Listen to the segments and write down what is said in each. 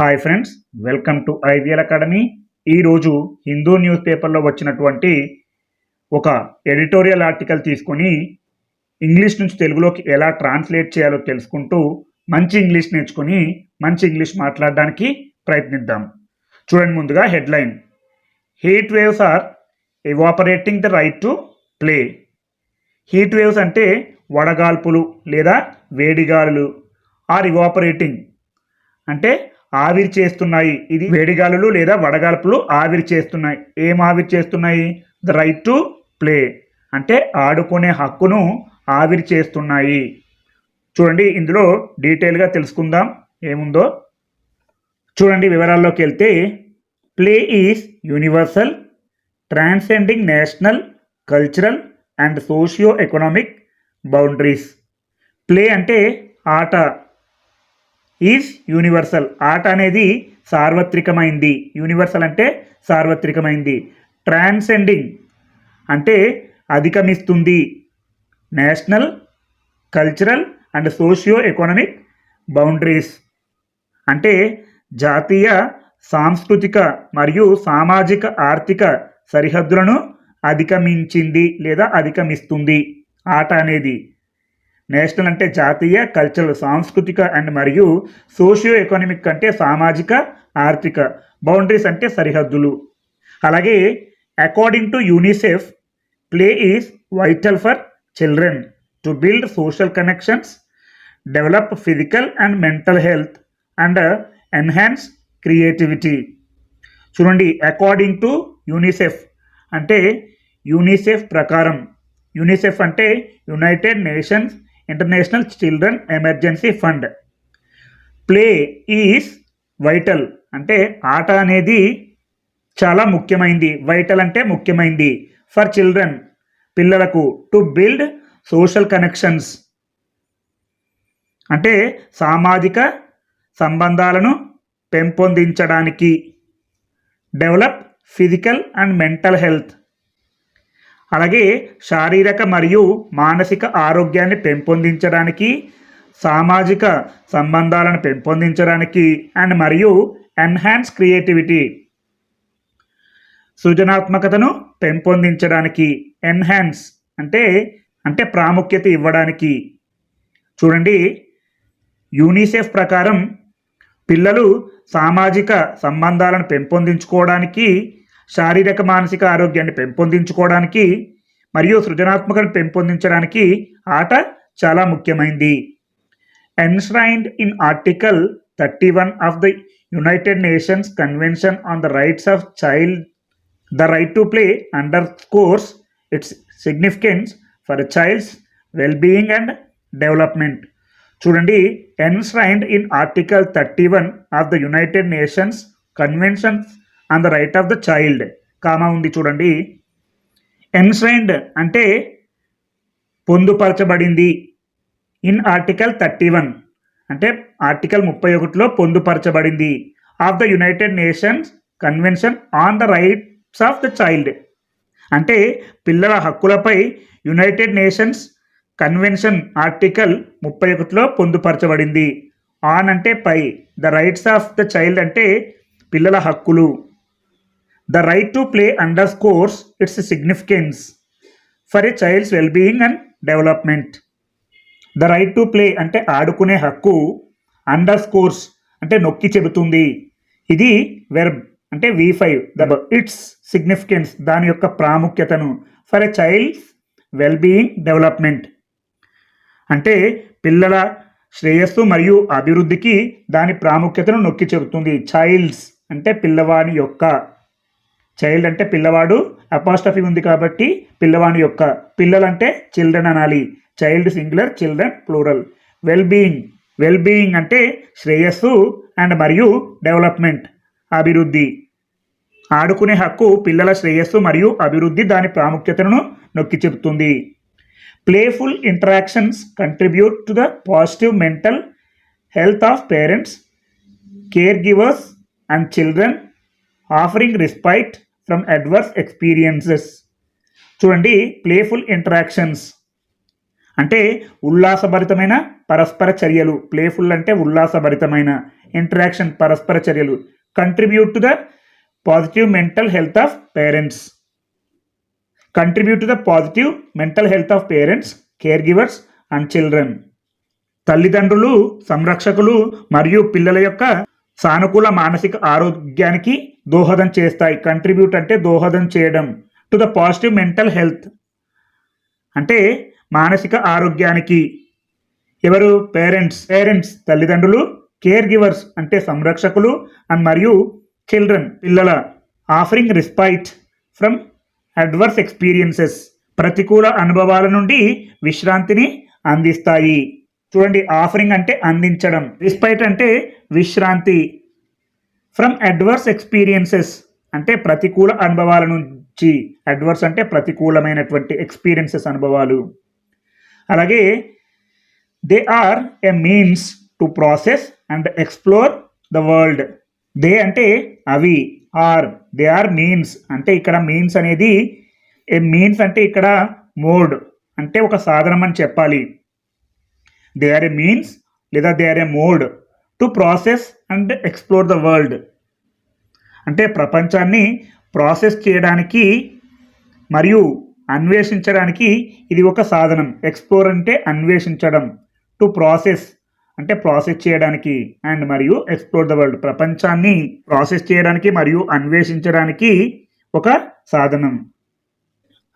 Hi friends welcome to IVL academy. ఈరోజు Hindu news పేపర్లో వచ్చినటువంటి ఒక ఎడిటోరియల్ ఆర్టికల్ తీసుకొని ఇంగ్లీష్ నుంచి తెలుగులోకి ఎలా ట్రాన్స్లేట్ చేయాలో తెలుసుకుంటూ మంచి ఇంగ్లీష్ నేర్చుకొని మంచి ఇంగ్లీష్ మాట్లాడడానికి ప్రయత్నిద్దాం. చూడండి ముందుగా headline. Heat waves are evaporating the right to play. Heat waves అంటే వడగాల్పులు లేదా వేడిగాలులు ఆర్ ఇవాపరేటింగ్ అంటే ఆవిరి చేస్తున్నాయి. ఇది వేడిగాలులు లేదా వడగాల్పులు ఆవిరి చేస్తున్నాయి. ఏం ఆవిరి చేస్తున్నాయి? ద రైట్ టు ప్లే అంటే ఆడుకునే హక్కును ఆవిరి చేస్తున్నాయి. చూడండి ఇందులో డీటెయిల్గా తెలుసుకుందాం. ఏముందో? చూడండి వివరాల్లోకి వెళ్తే play is universal transcending national cultural and socio economic boundaries play అంటే ఆట. Is universal. ఆట అనేది సార్వత్రికమైంది. యూనివర్సల్ అంటే సార్వత్రికమైంది. ట్రాన్సెండింగ్ అంటే అధిగమిస్తుంది. National cultural and socio economic boundaries అంటే జాతీయ సాంస్కృతిక మరియు సామాజిక ఆర్థిక సరిహద్దులను అధిగమించింది లేదా అధిగమిస్తుంది. ఆట అనేది నేషనల్ అంటే జాతీయ కల్చరల్ సాంస్కృతిక అండ్ మరియు సోషియో ఎకనామిక్ అంటే సామాజిక ఆర్థిక. బౌండరీస్ అంటే సరిహద్దులు. అలాగే according to UNICEF play is vital for children to build social connections develop physical and mental health and enhance creativity చూడండి అకార్డింగ్ టు యూనిసెఫ్ అంటే యూనిసెఫ్ ప్రకారం. యూనిసెఫ్ అంటే United Nations International Children Emergency Fund play is vital అంటే ఆట అనేది చాలా ముఖ్యమైంది. Vital అంటే ముఖ్యమైంది. ఫర్ చిల్డ్రన్ పిల్లలకు టు బిల్డ్ సోషల్ కనెక్షన్స్ అంటే సామాజిక సంబంధాలను పెంపొందించడానికి. Develop physical and mental health అలాగే శారీరక మరియు మానసిక ఆరోగ్యాన్ని పెంపొందించడానికి సామాజిక సంబంధాలను పెంపొందించడానికి అండ్ మరియు ఎన్హాన్స్ క్రియేటివిటీ సృజనాత్మకతను పెంపొందించడానికి ఎన్హాన్స్ అంటే అంటే ప్రాముఖ్యత ఇవ్వడానికి. చూడండి యూనిసెఫ్ ప్రకారం పిల్లలు సామాజిక సంబంధాలను పెంపొందించుకోవడానికి శారీరక మానసిక ఆరోగ్యాన్ని పెంపొందించుకోవడానికి మరియు సృజనాత్మకను పెంపొందించడానికి ఆట చాలా ముఖ్యమైంది. Enshrined in article thirty one of the United Nations convention on the rights of child the right to play underscores its significance for child's well being and development చూడండి enshrined in article thirty one of the United Nations convention on the right of the child comma ఉంది చూడండి. Enshrined అంటే పొందుపరచబడింది. In article thirty one అంటే article ముప్పై ఒకటిలో పొందుపరచబడింది. Of the United Nations convention on the rights of the child అంటే పిల్లల హక్కులపై యునైటెడ్ నేషన్స్ కన్వెన్షన్ ఆర్టికల్ ముప్పై ఒకటిలో పొందుపరచబడింది. ఆన్ అంటే పై the rights of the child అంటే పిల్లల హక్కులు. The right to play underscores its significance for a child's well being and development the right to play అంటే ఆడుకునే హక్కు అండర్ స్కోర్స్ అంటే నొక్కి చెబుతుంది. ఇది వెర్బ్ అంటే V five the its significance దాని యొక్క ప్రాముఖ్యతను for a child's well being development అంటే పిల్లల శ్రేయస్సు మరియు అభివృద్ధికి దాని ప్రాముఖ్యతను నొక్కి చెబుతుంది. చైల్డ్స్ అంటే పిల్లవాని యొక్క చైల్డ్ అంటే పిల్లవాడు అపాస్టఫీ ఉంది కాబట్టి పిల్లవాని యొక్క పిల్లలంటే చిల్డ్రన్ అనాలి. Child singular children plural well being well being అంటే శ్రేయస్సు అండ్ మరియు డెవలప్మెంట్ అభివృద్ధి. ఆడుకునే హక్కు పిల్లల శ్రేయస్సు మరియు అభివృద్ధి దాని ప్రాముఖ్యతను నొక్కి చెబుతుంది. Playful interactions contribute to the positive mental health of parents caregivers and children offering respite from adverse experiences చూడండి ప్లేఫుల్ ఇంటరాక్షన్స్ అంటే ఉల్లాసభరితమైన పరస్పర చర్యలు. ప్లేఫుల్ అంటే ఉల్లాసభరితమైన ఇంటరాక్షన్ పరస్పర చర్యలు. Contribute to the positive mental health of parents contribute to the positive mental health of parents caregivers and children తల్లిదండ్రులు సంరక్షకులు మరియు పిల్లల యొక్క సానుకూల మానసిక ఆరోగ్యానికి దోహదం చేస్తాయి. కంట్రిబ్యూట్ అంటే దోహదం చేయడం. To the positive mental health అంటే మానసిక ఆరోగ్యానికి ఎవరు? పేరెంట్స్ పేరెంట్స్ తల్లిదండ్రులు కేర్ గివర్స్ అంటే సంరక్షకులు అండ్ మరియు చిల్డ్రన్ పిల్లల. Offering respite from adverse experiences ప్రతికూల అనుభవాల నుండి విశ్రాంతిని అందిస్తాయి. చూడండి ఆఫరింగ్ అంటే అందించడం. రిస్పైట్ అంటే విశ్రాంతి ఫ్రమ్ అడ్వర్స్ ఎక్స్పీరియన్సెస్ అంటే ప్రతికూల అనుభవాల నుంచి. అడ్వర్స్ అంటే ప్రతికూలమైనటువంటి ఎక్స్పీరియన్సెస్ అనుభవాలు. అలాగే they are a means to process and explore the world they అంటే అవి ఆర్ దే ఆర్ మీన్స్ అంటే ఇక్కడ మీన్స్ అనేది ఏ మీన్స్ అంటే ఇక్కడ మోడ్ అంటే ఒక సాధనం అని చెప్పాలి. దే ఆర్ ఏ మీన్స్ లేదా they are a mode to process and explore the world అంటే ప్రపంచాన్ని ప్రాసెస్ చేయడానికి మరియు అన్వేషించడానికి ఇది ఒక సాధనం. ఎక్స్ప్లోర్ అంటే అన్వేషించడం. టు ప్రాసెస్ అంటే ప్రాసెస్ చేయడానికి అండ్ మరియు ఎక్స్ప్లోర్ ద వరల్డ్ ప్రపంచాన్ని ప్రాసెస్ చేయడానికి మరియు అన్వేషించడానికి ఒక సాధనం.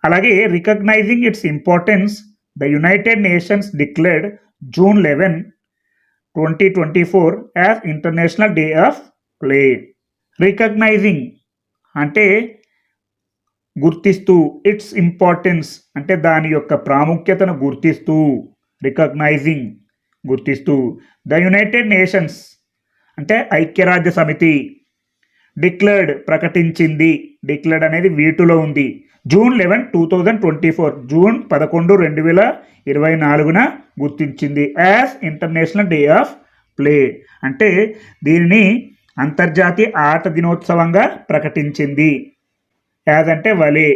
అలాగే recognising its importance the United Nations declared June eleven twenty twenty four as international day of play. Recognising అంటే గుర్తిస్తూ ఇట్స్ ఇంపార్టెన్స్ అంటే దాని యొక్క ప్రాముఖ్యతను గుర్తిస్తూ. రికగ్నైజింగ్ గుర్తిస్తూ. ద యునైటెడ్ నేషన్స్ అంటే ఐక్యరాజ్య సమితి డిక్లర్డ్ ప్రకటించింది. డిక్లర్డ్ అనేది వీటిలో ఉంది. June eleven two thousand twenty four. June పదకొండు రెండు వేల ఇరవై నాలుగున గుర్తించింది. As international day of play. అంటే దీనిని అంతర్జాతీయ ఆట దినోత్సవంగా ప్రకటించింది. యాజ్ అంటే వలే.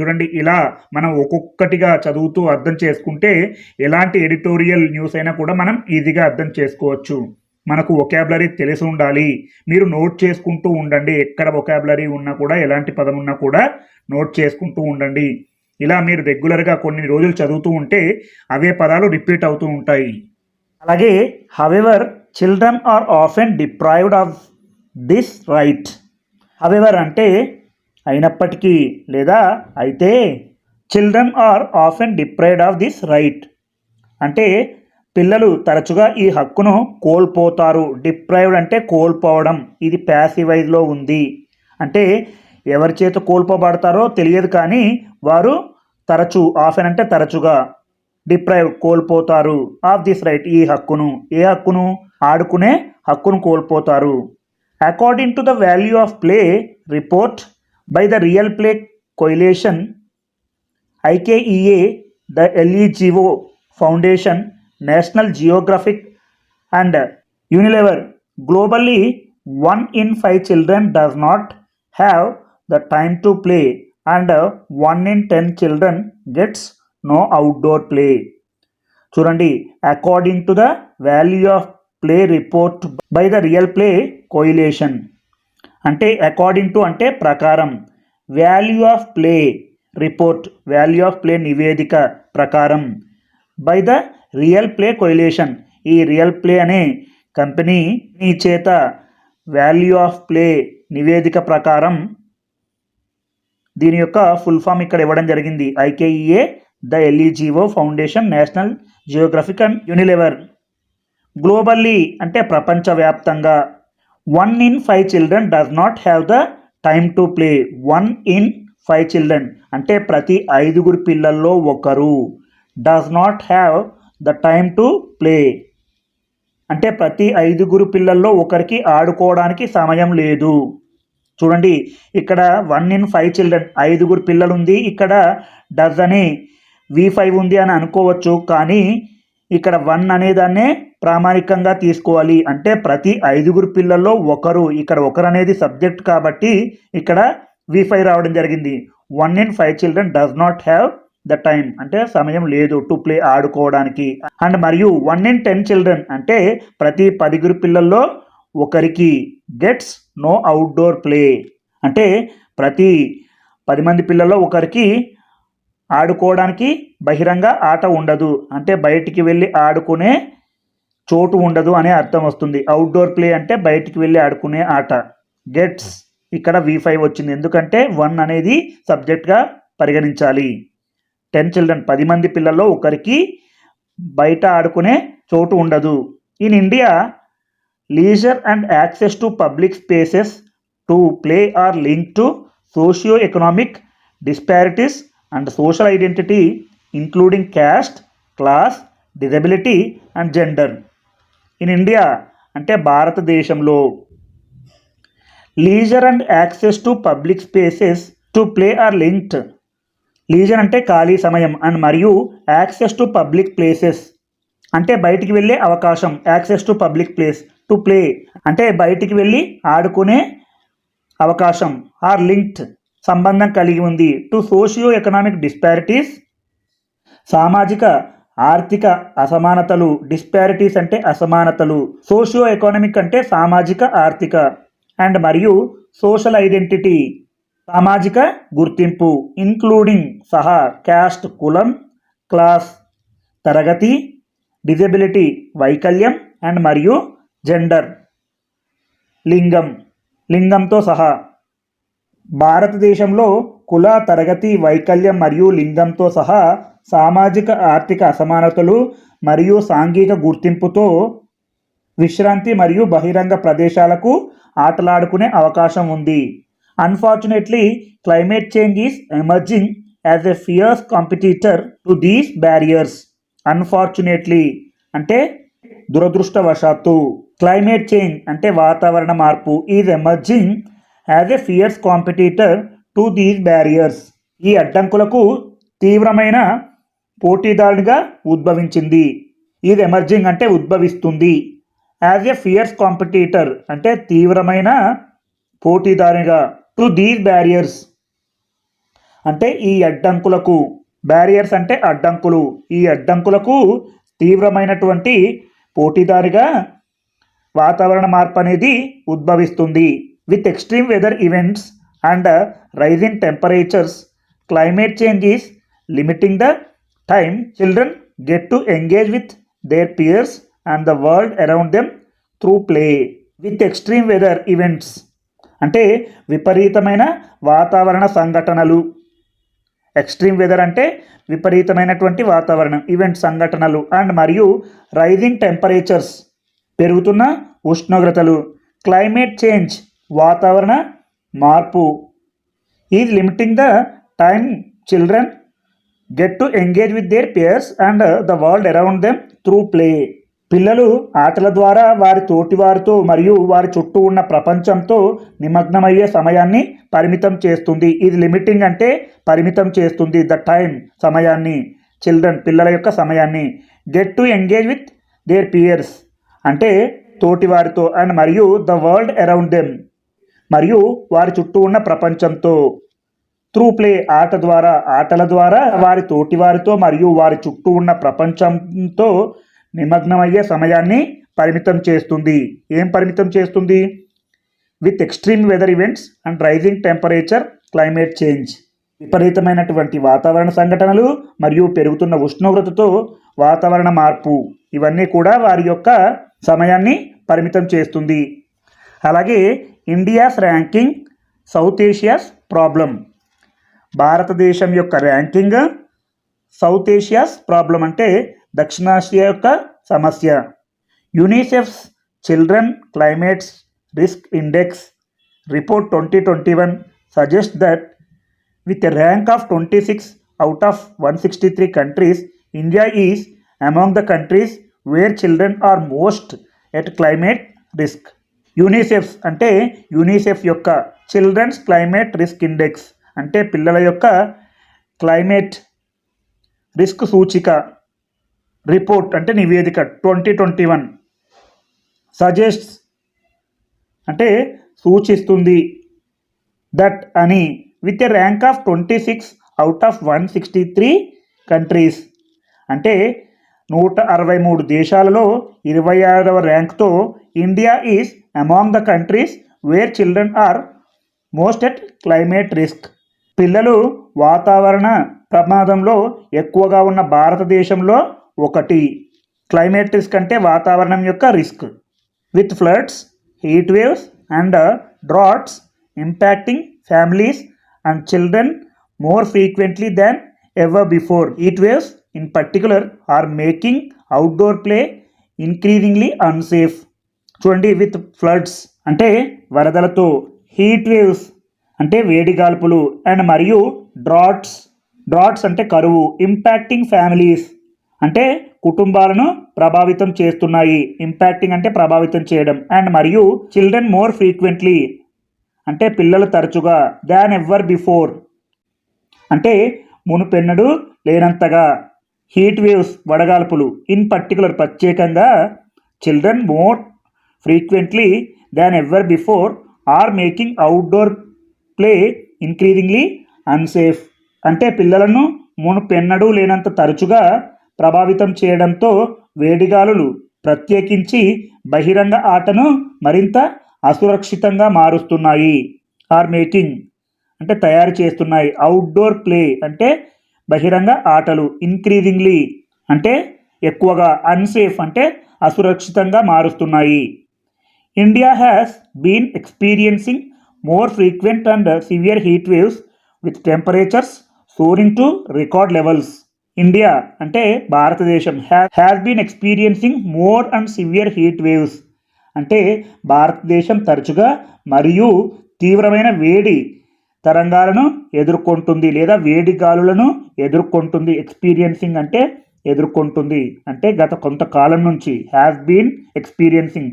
చూడండి ఇలా మనం ఒక్కొక్కటిగా చదువుతూ అర్థం చేసుకుంటే ఎలాంటి ఎడిటోరియల్ న్యూస్ అయినా కూడా మనం ఈజీగా అర్థం చేసుకోవచ్చు. మనకు ఒకాబులరీ తెలిసి ఉండాలి. మీరు నోట్ చేసుకుంటూ ఉండండి. ఎక్కడ ఒకాబులరీ ఉన్నా కూడా ఎలాంటి పదం ఉన్నా కూడా నోట్ చేసుకుంటూ ఉండండి. ఇలా మీరు రెగ్యులర్గా కొన్ని రోజులు చదువుతూ ఉంటే అవే పదాలు రిపీట్ అవుతూ ఉంటాయి. అలాగే however children are often deprived of this right however అంటే అయినప్పటికీ లేదా అయితే children are often deprived of this right అంటే పిల్లలు తరచుగా ఈ హక్కును కోల్పోతారు. డిప్రైవ్డ్ అంటే కోల్పోవడం. ఇది ప్యాసివైజ్లో ఉంది. అంటే ఎవరి చేత కోల్పోబడతారో తెలియదు కానీ వారు తరచు ఆఫెన్ అంటే తరచుగా డిప్రైవ్ కోల్పోతారు. ఆఫ్ దిస్ రైట్ ఈ హక్కును. ఏ హక్కును? ఆడుకునే హక్కును కోల్పోతారు. According to the value of play report by the Real Play Coalition IKEA the LEGO Foundation National Geographic and Unilever globally one in five children does not have the time to play and one in ten children gets no outdoor play. చూడండి according to the value of play report by the Real Play Coalition అంటే according to అంటే ప్రకారం. Value of play report value of play నివేదిక ప్రకారం. By the Real Play Coalition ఈ real play అనే company ఈ చేత వాల్యూ ఆఫ్ ప్లే నివేదిక ప్రకారం దీని యొక్క ఫుల్ ఫామ్ ఇక్కడ ఇవ్వడం జరిగింది. IKEA the LEGO Foundation National Geographic and Unilever. Globally అంటే ప్రపంచవ్యాప్తంగా one in five children does not have the time to play. One in five children అంటే ప్రతి ఐదుగురు పిల్లల్లో ఒకరు. Does not have the time to play. అంటే ప్రతి ఐదుగురు పిల్లల్లో ఒకరికి ఆడుకోవడానికి సమయం లేదు. చూడండి ఇక్కడ వన్ ఇన్ ఫైవ్ చిల్డ్రన్ ఐదుగురు పిల్లలు ఉంది ఇక్కడ డజనే వి ఫైవ్ ఉంది అని అనుకోవచ్చు కానీ ఇక్కడ వన్ అనేదాన్నే ప్రామాణికంగా తీసుకోవాలి. అంటే ప్రతి ఐదుగురు పిల్లల్లో ఒకరు ఇక్కడ ఒకరు అనేది సబ్జెక్ట్ కాబట్టి ఇక్కడ వి ఫైవ్ రావడం జరిగింది. One in five children does not have the time అంటే సమయం లేదు టు ప్లే ఆడుకోవడానికి. అండ్ మరియు వన్ ఇన్ టెన్ చిల్డ్రన్ అంటే ప్రతి పదిగురు పిల్లల్లో ఒకరికి గెట్స్ నో అవుట్డోర్ ప్లే. అంటే ప్రతి పది మంది పిల్లల్లో ఒకరికి ఆడుకోవడానికి బహిరంగ ఆట ఉండదు. అంటే బయటికి వెళ్ళి ఆడుకునే చోటు ఉండదు అనే అర్థం వస్తుంది. అవుట్డోర్ ప్లే అంటే బయటికి వెళ్ళి ఆడుకునే ఆట. గెట్స్ ఇక్కడ వి ఫైవ్ వచ్చింది. ఎందుకంటే వన్ అనేది సబ్జెక్ట్గా పరిగణించాలి. టెన్ చిల్డ్రన్ పది మంది పిల్లల్లో ఒకరికి బయట ఆడుకునే చోటు ఉండదు. In India leisure and access to public spaces to play are link to socio economic disparities and social identity including caste class disability and gender. In India అంటే భారతదేశంలో. Leisure and access to public spaces to play are linked leisure అంటే ఖాళీ సమయం and మరియు access to public places అంటే బయటికి వెళ్ళే అవకాశం access to public place to play అంటే బయటికి వెళ్ళి ఆడుకునే అవకాశం ఆర్ లింక్డ్ సంబంధం కలిగి ఉంది. టు సోషియో ఎకనామిక్ డిస్పారిటీస్ సామాజిక ఆర్థిక అసమానతలు డిస్పారిటీస్ అంటే అసమానతలు. సోషియో ఎకనామిక్ అంటే సామాజిక ఆర్థిక. అండ్ మరియు సోషల్ ఐడెంటిటీ సామాజిక గుర్తింపు ఇంక్లూడింగ్ సహా క్యాస్ట్ కులం క్లాస్ తరగతి డిజబిలిటీ వైకల్యం అండ్ మరియు జెండర్ లింగం లింగంతో సహా. భారతదేశంలో కుల తరగతి వైకల్యం మరియు లింగంతో సహా సామాజిక ఆర్థిక అసమానతలు మరియు సాంఘిక గుర్తింపుతో విశ్రాంతి మరియు బహిరంగ ప్రదేశాలకు ఆటలాడుకునే అవకాశం ఉంది. Unfortunately climate change is emerging as a fierce competitor to these barriers unfortunately అంటే దురదృష్టవశాత్తు క్లైమేట్ చేంజ్ అంటే వాతావరణ మార్పు is emerging as a fierce competitor to these barriers ఈ అడ్డంకులకు తీవ్రమైన పోటీదారునిగా ఉద్భవించింది. ఇది ఎమర్జింగ్ అంటే ఉద్భవిస్తుంది. యాజ్ ఎ ఫియర్స్ కాంపిటీటర్ అంటే తీవ్రమైన పోటీదారునిగా టు దీస్ బ్యారియర్స్. అంటే ఈ అడ్డంకులకు బ్యారియర్స్ అంటే అడ్డంకులు. ఈ అడ్డంకులకు తీవ్రమైనటువంటి పోటీదారుగా వాతావరణ మార్పు అనేది ఉద్భవిస్తుంది. With extreme weather events and rising temperatures climate change is limiting the time children get to engage with their peers and the world around them through play. With extreme weather events అంటే విపరీతమైన వాతావరణ సంఘటనలు. Extreme weather అంటే విపరీతమైనటువంటి వాతావరణం event సంఘటనలు and మరియు rising temperatures పెరుగుతున్న ఉష్ణోగ్రతలు క్లైమేట్ చేంజ్ వాతావరణ మార్పు. Is limiting the time children get to engage with their peers and the world around them through play పిల్లలు ఆటల ద్వారా వారి తోటివారితో మరియు వారి చుట్టూ ఉన్న ప్రపంచంతో నిమగ్నమయ్యే సమయాన్ని పరిమితం చేస్తుంది. ఇది లిమిటింగ్ అంటే పరిమితం చేస్తుంది. ద టైం సమయాన్ని చిల్డ్రన్ పిల్లల యొక్క సమయాన్ని. Get to engage with their peers అంటే తోటివారితో అండ్ మరియు ద వరల్డ్ అరౌండ్ దెమ్ మరియు వారి చుట్టూ ఉన్న ప్రపంచంతో. త్రూ ప్లే ఆట ద్వారా ఆటల ద్వారా వారి తోటివారితో మరియు వారి చుట్టూ ఉన్న ప్రపంచంతో నిమగ్నమయ్యే సమయాన్ని పరిమితం చేస్తుంది. ఏం పరిమితం చేస్తుంది? With extreme weather events and rising temperature climate change విపరీతమైనటువంటి వాతావరణ సంఘటనలు మరియు పెరుగుతున్న ఉష్ణోగ్రతతో వాతావరణ మార్పు. ఇవన్నీ కూడా వారి యొక్క సమయాన్ని పరిమితం చేస్తుంది. అలాగే India's ranking South Asia's problem భారతదేశం యొక్క ర్యాంకింగ్ సౌత్ ఏషియాస్ ప్రాబ్లం అంటే దక్షిణాసియా యొక్క సమస్య. UNICEF's children climates risk index report twenty twenty one suggest that with rank of twenty six out of one sixty three countries India is among the countries where children are most at climate risk. UNICEF's అంటే UNICEF యొక్క children's climate risk index అంటే పిల్లల యొక్క climate risk సూచిక. Report అంటే నివేదిక twenty twenty one. Suggest అంటే సూచిస్తుంది దట్ అని with a rank of twenty six out of one sixty three countries. అంటే నూట అరవై మూడు దేశాలలో ఇరవై ఆరవ ర్యాంక్తో India is among the countries where children are most at climate risk. పిల్లలు వాతావరణ ప్రమాదంలో ఎక్కువగా ఉన్న భారతదేశంలో ఒకటి. క్లైమేట్ రిస్క్ అంటే వాతావరణం యొక్క risk with floods heat waves and droughts impacting families and children more frequently than ever before heat waves in particular are making outdoor play increasingly unsafe చూడండి విత్ ఫ్లడ్స్ అంటే వరదలతో హీట్ వేవ్స్ అంటే వేడిగాల్పులు and మరియు droughts droughts అంటే కరువు impacting families అంటే కుటుంబాలను ప్రభావితం చేస్తున్నాయి. ఇంపాక్టింగ్ అంటే ప్రభావితం చేయడం. అండ్ మరియు చిల్డ్రన్ మోర్ ఫ్రీక్వెంట్లీ అంటే పిల్లలు తరచుగా దాన్ ఎవర్ బిఫోర్ అంటే మునుపెన్నడు లేనంతగా హీట్ వేవ్స్ వడగాల్పులు. ఇన్ పర్టికులర్ ప్రత్యేకంగా children more frequently than ever before are making outdoor play increasingly unsafe అంటే పిల్లలను మునుపెన్నడూ లేనంత తరచుగా ప్రభావితం చేయడంతో వేడిగాలులు ప్రత్యేకించి బహిరంగ ఆటను మరింత అసురక్షితంగా మారుస్తున్నాయి. ఆర్ మేకింగ్ అంటే తయారు చేస్తున్నాయి. అవుట్డోర్ ప్లే అంటే బహిరంగ ఆటలు ఇంక్రీజింగ్లీ అంటే ఎక్కువగా అన్సేఫ్ అంటే అసురక్షితంగా మారుస్తున్నాయి. India has been experiencing more frequent and severe heat waves with temperatures soaring to record levels India అంటే భారతదేశం. Has been experiencing more and severe heat waves అంటే భారతదేశం తరచుగా మరియు తీవ్రమైన వేడి తరంగాలను ఎదుర్కొంటుంది లేదా వేడి గాలులను ఎదుర్కొంటుంది. ఎక్స్పీరియన్సింగ్ అంటే ఎదుర్కొంటుంది. అంటే గత కొంతకాలం నుంచి హ్యాస్ బీన్ ఎక్స్పీరియన్సింగ్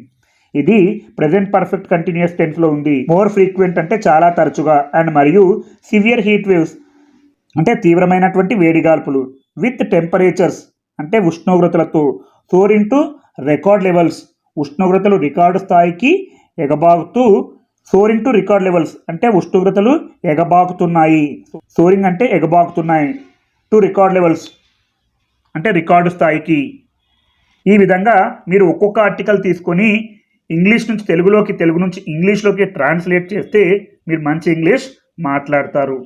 ఇది ప్రజెంట్ పర్ఫెక్ట్ కంటిన్యూస్ టెన్స్లో ఉంది. మోర్ ఫ్రీక్వెంట్ అంటే చాలా తరచుగా అండ్ మరియు సివియర్ హీట్ వేవ్స్ అంటే తీవ్రమైనటువంటి వేడిగాల్పులు విత్ టెంపరేచర్స్ అంటే ఉష్ణోగ్రతలతో ఫోర్ టు రికార్డ్ లెవెల్స్. ఉష్ణోగ్రతలు రికార్డు స్థాయికి ఎగబాగుతూ సోరింగ్ టు రికార్డ్ లెవెల్స్ అంటే ఉష్ణోగ్రతలు ఎగబాకుతున్నాయి. సోరింగ్ అంటే ఎగబాకుతున్నాయి. టు రికార్డ్ లెవెల్స్ అంటే రికార్డు స్థాయికి. ఈ విధంగా మీరు ఒక్కొక్క ఆర్టికల్ తీసుకొని ఇంగ్లీష్ నుంచి తెలుగులోకి తెలుగు నుంచి ఇంగ్లీష్లోకి ట్రాన్స్లేట్ చేస్తే మీరు మంచి ఇంగ్లీష్ మాట్లాడతారు.